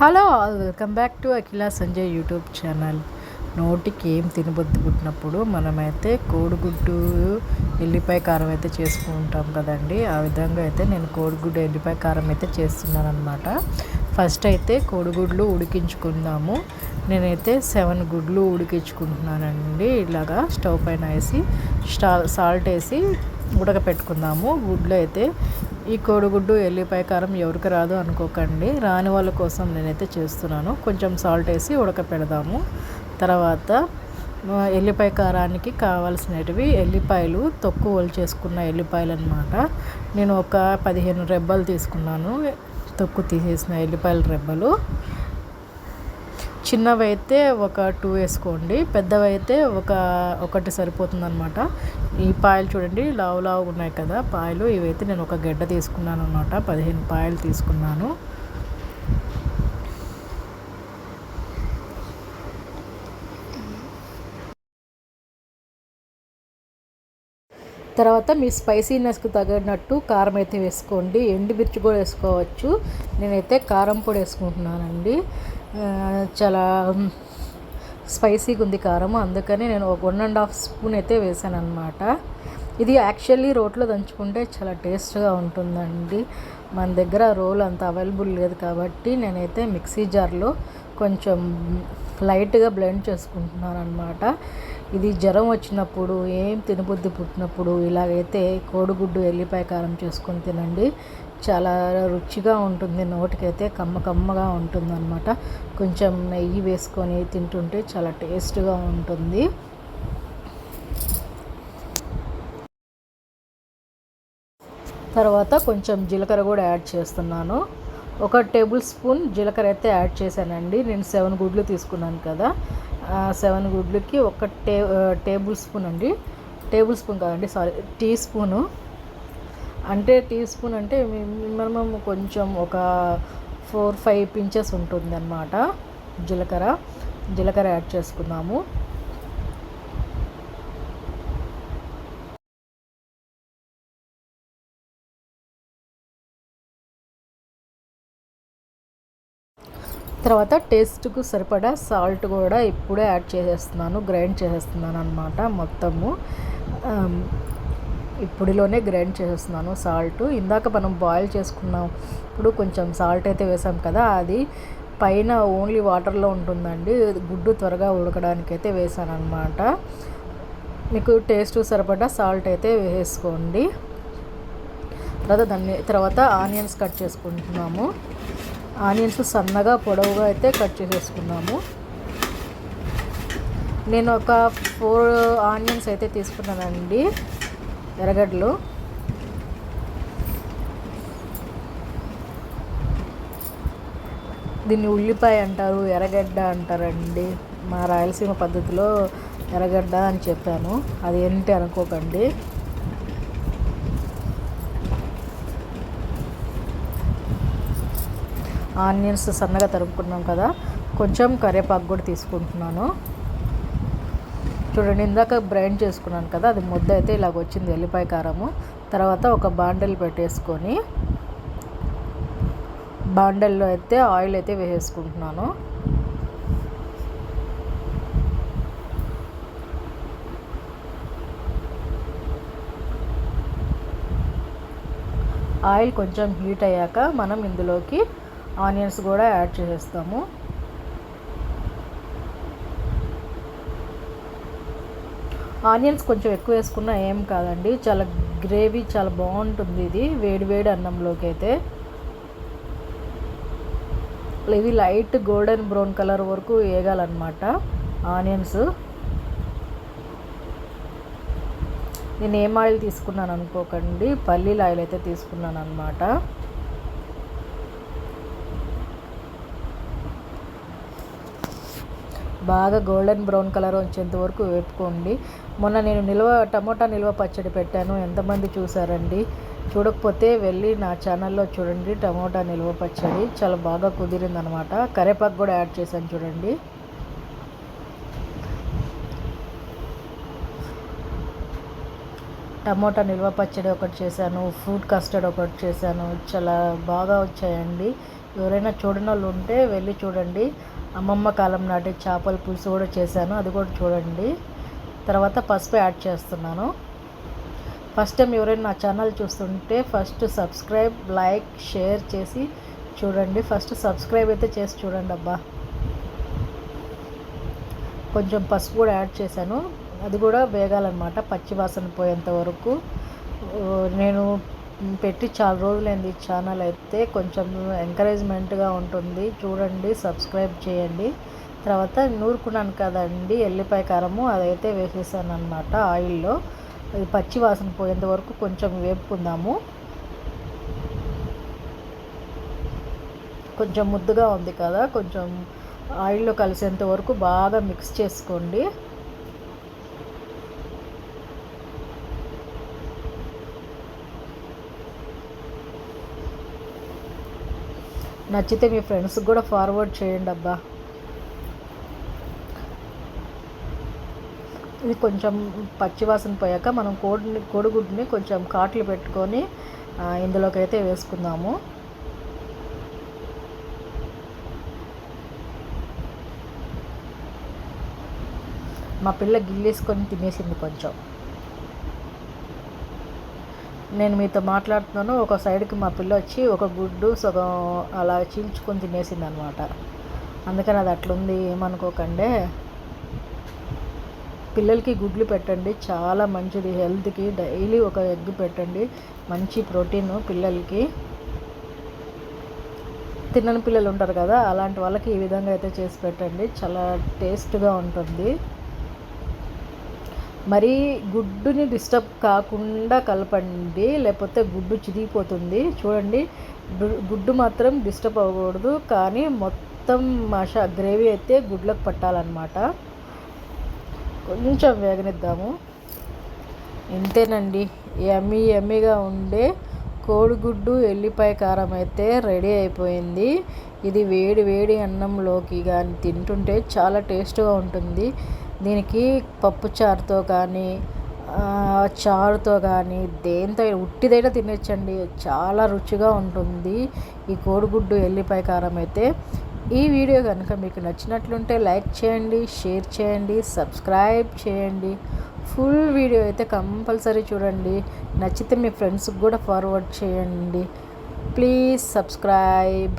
Hello welcome back to Akhila Sanjay YouTube channel. నోటికి ఏం తినబుద్ధి పుట్టినప్పుడు మనమైతే కోడిగుడ్డు ఎల్లిపాయ కారం అయితే చేసుకుంటాం కదండి. ఆ విధంగా అయితే నేను కోడిగుడ్డు ఎల్లిపాయ కారం అయితే చేస్తున్నాను అనమాట ఫస్ట్ అయితే కోడిగుడ్లు ఉడికించుకుందాము. నేనైతే సెవెన్ గుడ్లు ఉడికించుకుంటున్నానండి. ఇలాగా స్టవ్ పైన వేసి స్టా సాల్ట్ వేసి ఉడకపెట్టుకుందాము. గుడ్లు అయితే ఈ కోడిగుడ్డు ఎల్లిపాయ కారం ఎవరికి రాదు అనుకోకండి. రాని వాళ్ళ కోసం నేనైతే చేస్తున్నాను. కొంచెం సాల్ట్ వేసి ఉడకపెడదాము. తర్వాత ఎల్లిపాయ కారానికి కావాల్సినవి ఎల్లిపాయలు తొక్కు చేసుకున్న ఎల్లిపాయలు అనమాట నేను ఒక పదిహేను రెబ్బలు తీసుకున్నాను. తొక్కు తీసేసిన ఎల్లిపాయల రెబ్బలు. చిన్నవైతే ఒక టూ వేసుకోండి పెద్దవైతే ఒక ఒకటి సరిపోతుందనమాట ఈ పాయలు చూడండి లావు లావు ఉన్నాయి కదా. పాయలు ఇవైతే నేను ఒక గడ్డ తీసుకున్నాను అనమాట పదిహేను పాయలు తీసుకున్నాను. తర్వాత మీ స్పైసీనెస్కి తగినట్టు కారం అయితే వేసుకోండి. ఎండుమిర్చి కూడా వేసుకోవచ్చు. నేనైతే కారం పొడి వేసుకుంటున్నానండి. చాలా స్పైసీగా ఉంది కారం. అందుకని నేను ఒక వన్ అండ్ హాఫ్ స్పూన్ అయితే వేసాను అనమాట ఇది యాక్చువల్లీ రోట్లో దంచుకుంటే చాలా టేస్ట్గా ఉంటుందండి. మన దగ్గర రోల్ అంత అవైలబుల్ లేదు కాబట్టి నేనైతే మిక్సీ జార్లో కొంచెం లైట్గా బ్లెండ్ చేసుకుంటున్నాను అనమాట ఇది జ్వరం వచ్చినప్పుడు ఏం తినబుద్ధి పుట్టినప్పుడు ఇలాగైతే కోడిగుడ్డు ఎల్లిపాయ కారం చేసుకొని తినండి. చాలా రుచిగా ఉంటుంది. నోటికైతే కమ్మ కమ్మగా ఉంటుంది అనమాట కొంచెం నెయ్యి వేసుకొని తింటుంటే చాలా టేస్ట్గా ఉంటుంది. తర్వాత కొంచెం జీలకర్ర కూడా యాడ్ చేస్తున్నాను. ఒక టేబుల్ స్పూన్ జీలకర్ర అయితే యాడ్ చేశానండి. నేను సెవెన్ గుడ్లు తీసుకున్నాను కదా. సెవెన్ గుడ్లకి ఒక టే టేబుల్ స్పూన్ అండి. టేబుల్ స్పూన్ కాదండి సారీ టీ స్పూను. అంటే టీ స్పూన్ అంటే మినిమం కొంచెం ఒక ఫోర్ ఫైవ్ పించెస్ ఉంటుంది అనమాట జీలకర్ర జీలకర్ర యాడ్ చేసుకుందాము. తర్వాత టేస్ట్కు సరిపడా సాల్ట్ కూడా ఇప్పుడే యాడ్ చేసేస్తున్నాను గ్రైండ్ చేసేస్తున్నాను అనమాట మొత్తము. ఇప్పుడులోనే గ్రైండ్ చేసేస్తున్నాను సాల్ట్. ఇందాక మనం బాయిల్ చేసుకున్నాం ఇప్పుడు కొంచెం సాల్ట్ అయితే వేసాం కదా అది పైన ఓన్లీ వాటర్లో ఉంటుందండి. గుడ్డు త్వరగా ఉడకడానికి అయితే వేసాను అనమాట మీకు టేస్ట్ సరిపడా సాల్ట్ అయితే వేసుకోండి. తర్వాత దాన్ని తర్వాత ఆనియన్స్ కట్ చేసుకుంటున్నాము. ఆనియన్స్ సన్నగా పొడవుగా అయితే కట్ చేసేసుకున్నాము. నేను ఒక ఫోర్ ఆనియన్స్ అయితే తీసుకున్నానండి ఎర్రగడ్డలు. దీన్ని ఉల్లిపాయ అంటారు ఎర్రగడ్డ అంటారండి. మా రాయలసీమ పద్ధతిలో ఎర్రగడ్డ అని చెప్పాను. అది ఏంటి అనుకోకండి. ఆనియన్స్ సన్నగా తరుపుకున్నాం కదా కొంచెం కరివేపాకు కూడా తీసుకుంటున్నాను. చూడండి ఇందాక బ్రైండ్ చేసుకున్నాను కదా అది ముద్ద అయితే ఇలాగ వచ్చింది ఎల్లిపాయ కారము. తర్వాత ఒక బాండెల్ పెట్టేసుకొని బాండెల్లో అయితే ఆయిల్ అయితే వేసేసుకుంటున్నాను. ఆయిల్ కొంచెం హీట్ అయ్యాక మనం ఇందులోకి ఆనియన్స్ కూడా యాడ్ చేసేస్తాము. ఆనియన్స్ కొంచెం ఎక్కువ వేసుకున్నా ఏం కాదండి. చాలా గ్రేవీ చాలా బాగుంటుంది ఇది. వేడి వేడి అన్నంలోకి అయితే. ఇవి లైట్ గోల్డెన్ బ్రౌన్ కలర్ వరకు వేగాలన్నమాట ఆనియన్స్. నేను ఏం ఆయిల్ తీసుకున్నాను అనుకోకండి. పల్లీల ఆయిల్ అయితే తీసుకున్నాను అనమాట బాగా గోల్డెన్ బ్రౌన్ కలర్ వచ్చేంత వరకు వేపుకోండి. మొన్న నేను నిల్వ టమోటా నిల్వ పచ్చడి పెట్టాను. ఎంతమంది చూసారండి? చూడకపోతే వెళ్ళి నా ఛానల్లో చూడండి. టమోటా నిల్వ పచ్చడి చాలా బాగా కుదిరింది అనమాట కరేపాకు కూడా యాడ్ చేశాను చూడండి. టమోటా నిల్వ పచ్చడి ఒకటి చేశాను. ఫ్రూట్ కస్టర్డ్ ఒకటి చేశాను. చాలా బాగా వచ్చాయండి. ఎవరైనా చూడని వాళ్ళు ఉంటే వెళ్ళి చూడండి. అమ్మమ్మ కాలం నాటి చేపల పులుసు కూడా చేశాను. అది కూడా చూడండి. తర్వాత పసుపు యాడ్ చేస్తున్నాను. ఫస్ట్ టైం ఎవరైనా నా ఛానల్ చూస్తుంటే ఫస్ట్ సబ్స్క్రైబ్ లైక్ షేర్ చేసి చూడండి. ఫస్ట్ సబ్స్క్రైబ్ అయితే చేసి చూడండి అబ్బా. కొంచెం పసుపు కూడా యాడ్ చేశాను. అది కూడా వేగాలన్నమాట పచ్చివాసన పోయేంత వరకు. నేను పెట్టి చాలా రోజులైంది ఛానల్ అయితే. కొంచెం ఎంకరేజ్మెంట్గా ఉంటుంది. చూడండి సబ్స్క్రైబ్ చేయండి. తర్వాత నూరుకున్నాను కదండి ఎల్లిపాయ కారము అదైతే వేసేసాను అనమాట ఆయిల్లో. అది పచ్చి వాసన పోయేంత వరకు కొంచెం వేపుకుందాము. కొంచెం ముద్దుగా ఉంది కదా కొంచెం ఆయిల్లో కలిసేంత వరకు బాగా మిక్స్ చేసుకోండి. నచ్చితే మీ ఫ్రెండ్స్కి కూడా ఫార్వర్డ్ చేయండి అబ్బా. ఇది కొంచెం పచ్చివాసన పోయాక మనం కోడిని కోడిగుడ్డుని కొంచెం కాట్లు పెట్టుకొని ఇందులోకి అయితే వేసుకుందాము. మా పిల్ల గిల్లేసుకొని తినేసింది కొంచెం. నేను మీతో మాట్లాడుతున్నాను. ఒక సైడ్కి మా పిల్ల వచ్చి ఒక గుడ్డు సగం అలా చీల్చుకొని తినేసింది అనమాట అందుకని అది అట్లుంది ఏమనుకోకండి. పిల్లలకి గుడ్లు పెట్టండి చాలా మంచిది. హెల్త్కి డైలీ ఒక ఎగ్ పెట్టండి మంచి ప్రోటీన్ పిల్లలకి. తినని పిల్లలు ఉంటారు కదా అలాంటి వాళ్ళకి ఈ విధంగా అయితే చేసి పెట్టండి. చాలా టేస్ట్గా ఉంటుంది. మరీ గుడ్డుని డిస్టర్బ్ కాకుండా కలపండి లేకపోతే గుడ్డు చిరిగిపోతుంది చూడండి గుడ్డు మాత్రం డిస్టర్బ్ అవ్వకూడదు కానీ మొత్తం మషా గ్రేవీ అయితే గుడ్లకు పట్టాలన్నమాట. కొంచెం వేగనిద్దాము. ఇంతేనండి ఎమ్మి ఎమ్మిగా ఉండే కోడిగుడ్డు ఎల్లిపాయ కారం అయితే రెడీ అయిపోయింది. ఇది వేడి వేడి అన్నంలోకి కానీ తింటుంటే చాలా టేస్ట్గా ఉంటుంది. దీనికి పప్పు చారుతో కానీ చారుతో కానీ దేంతో ఉట్టిదైనా తినేచ్చండి. చాలా రుచిగా ఉంటుంది. ఈ కోడిగుడ్డు ఎల్లిపాయ కారం అయితే. ఈ వీడియో కనుక మీకు నచ్చినట్లుంటే లైక్ చేయండి షేర్ చేయండి సబ్స్క్రైబ్ చేయండి. ఫుల్ వీడియో అయితే కంపల్సరీ చూడండి. నచ్చితే మీ ఫ్రెండ్స్కి కూడా ఫార్వర్డ్ చేయండి. Please subscribe.